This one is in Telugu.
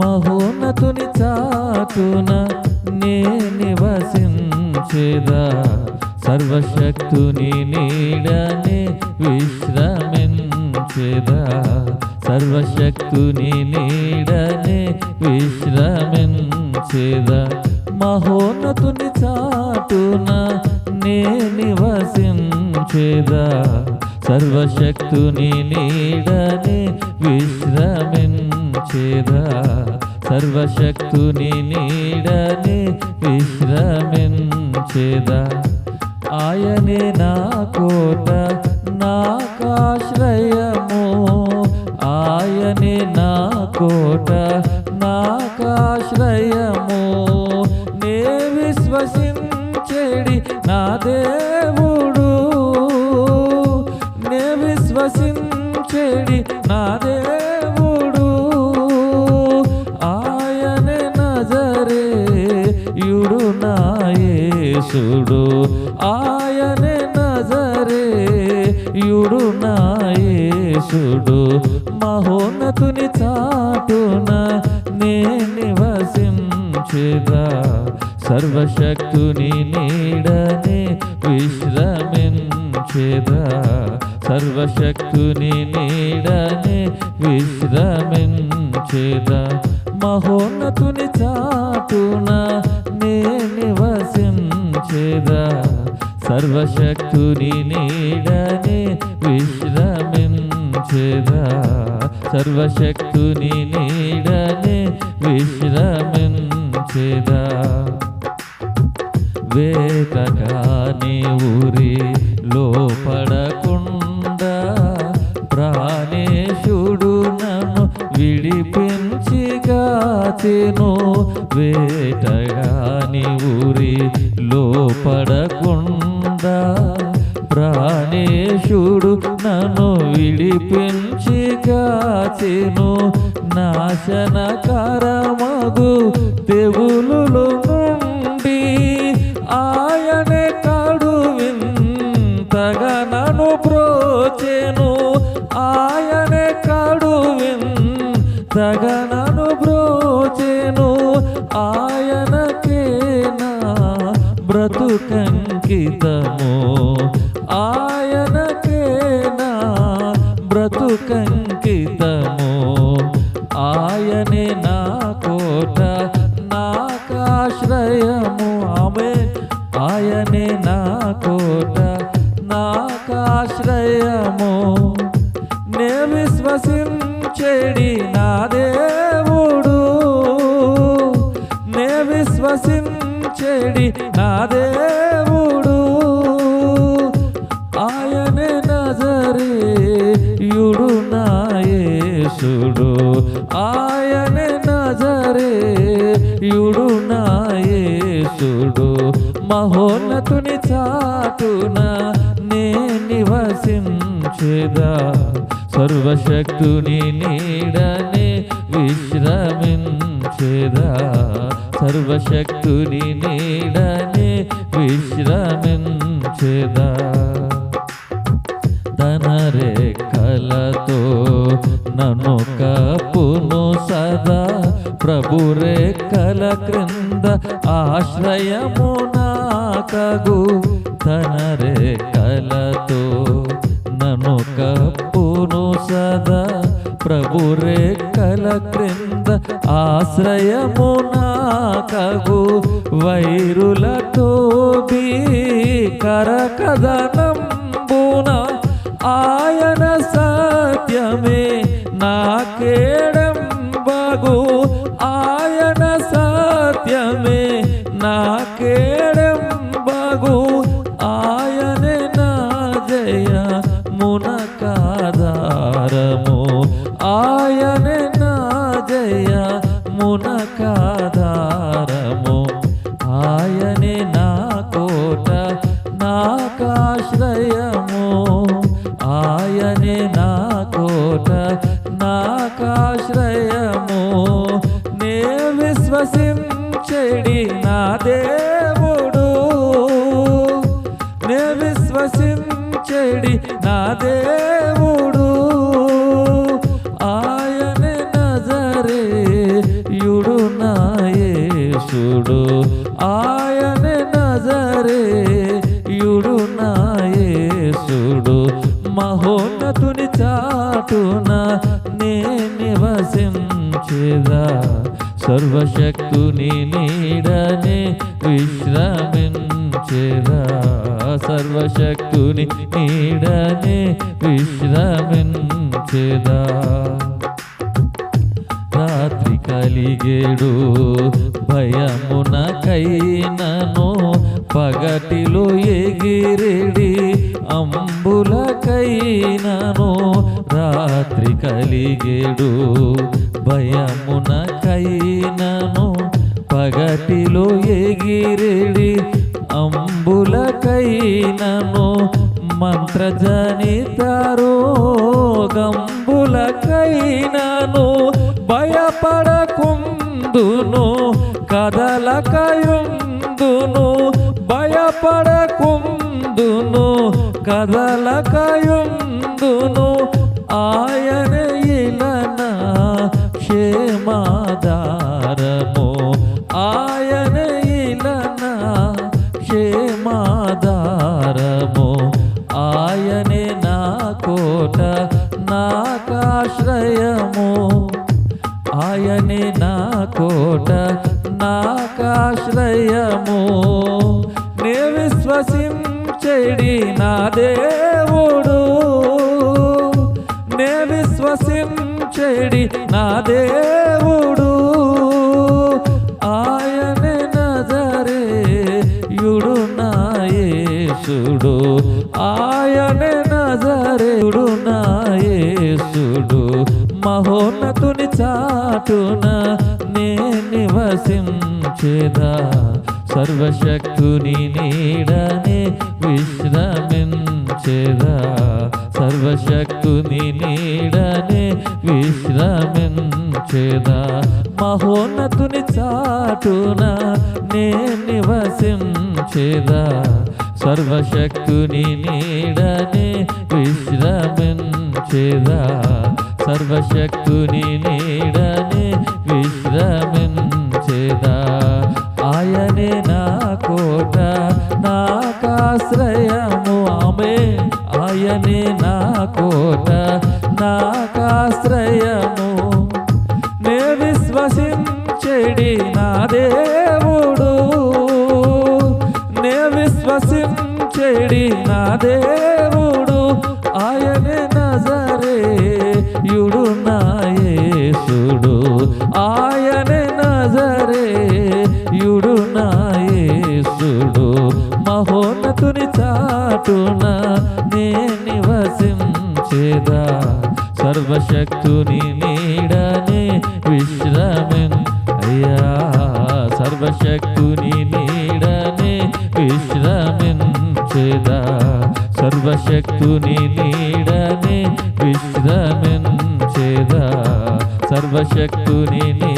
మహోన్నతుని చాటున నే నివసించేదా? సర్వశక్తుని నీడనే విశ్రమించేదా? సర్వశక్తుని నీడనే విశ్రమించేదా? మహోన్నతుని చాటున నే నివసించేదా? సర్వశక్తుని నీడనే విశ్రమించ విశ్రమించేదా సర్వశక్తుని నీడని విశ్రమించేదా? ఆయనే నా కోట నాకాశ్రయము. ఆయనే నా కోట నాకాశ్రయము. నే విశ్వసించేడి నా దేవుడు. నే విశ్వసించేడి నా దేవుడు నజరే యుడు నా యేసుడు. ఆయనే నజరే యుడు నా మహోన్నతుని చాటున నే నివసించేదా సర్వశక్తుని నీడనే విశ్రమించేదా సర్వశక్తుని నీడనే విశ్రమించేదా మహోన్నతుని చాటున నే నివసించేదా. సర్వశక్తుని నీడనే విశ్రమించేదా. సర్వశక్తుని నీడనే విశ్రమించేదా. వేదగాని ఊరి లోపడకుండా ప్రాణి విడిపించిగాచెను వేటగాని ఊరి లోపడకుండా ప్రాణేశుడు నన్ను విడిపించిగాచెను నాశనకరమగు తెగులులు విశ్వసించేడి నా దేవుడు నే విశ్వసించేడి నా దేవుడు. ఆయనే నజరే యుడు నా యేసుడు. ఆయనే నజరే యుడు నా మహోన్నతుని చాటున నే నివసించేదా. సర్వశక్తుని నీడనే విశ్రమించేదా? సర్వశక్తుని నీడనే విశ్రమించేదా? ధనరేఖలతో నన్ను కప్పును సదా. ప్రభురేఖల క్రింద ఆశ్రయము నాకగు. ధనరేఖలతో నన్ను కప్పును సదా ప్రభు రేఖల క్రింద ఆశ్రయము నాకగు వైరులతో కరకదనంబున ఆయన సత్యమే నాకేడంబగు ఆయన సత్యమే నాకే దేవుడు నే విశ్వసించడి నా దేవుడు. ఆయన నజరే యుడు యేసుడు. ఆయన నజరే యుడు నా మహోన్నతుని చాటున నే నివసించేదా? సర్వశక్తుని నీడనే విశ్రమించేదా. సర్వశక్తుని నీడనే విశ్రమించేదా. రాత్రి కలిగేడు భయమునకైనను పగటిలో ఎగిరెడి అంబులకైనను రాత్రి కలిగేడు. భయమునకైనను పగటిలో ఎగిరెడి. అంబులకైనను మంత్రజనిత రోగంబులకైనను భయపడకుందును కదలకయుందును భయపడ కదలకయుందును. ఆయన ఇలన క్షేమాదారము ఆయన ఇలన క్షేమాదారము ఆయనే నా కోట నాకాశ్రయము. ఆయనే నా కోట నాకాశ్రయము. నే చెడి నా దేవుడు. నే విశ్వసించెడి నా దేవుడు. ఆయనే నజరే యుడు నా ఆయనే నజరేయుడు నా యేసుడు. మహోన్నతుని చాటున నే నివసించేదా. సర్వశక్తుని నీడనే విశ్రమించేదా. సర్వశక్తుని నీడనే విశ్రమించేదా. మహోన్నతుని చాటున నే నివసించేదా. సర్వశక్తుని నీడనే విశ్రమించేదా. సర్వశక్తుని నీడనే నా దేవుడు. నే విశ్వసించేడి నా దేవుడు. ఆయనే నజరే యుడు నా ఆయనే నజరే యుడు నా మహోన్నతుని చాటున నే నివసించేదా. సర్వశక్తుని చేదా? సర్వశక్తుని నీడనే విశ్రమించేదా? సర్వశక్తుని నీ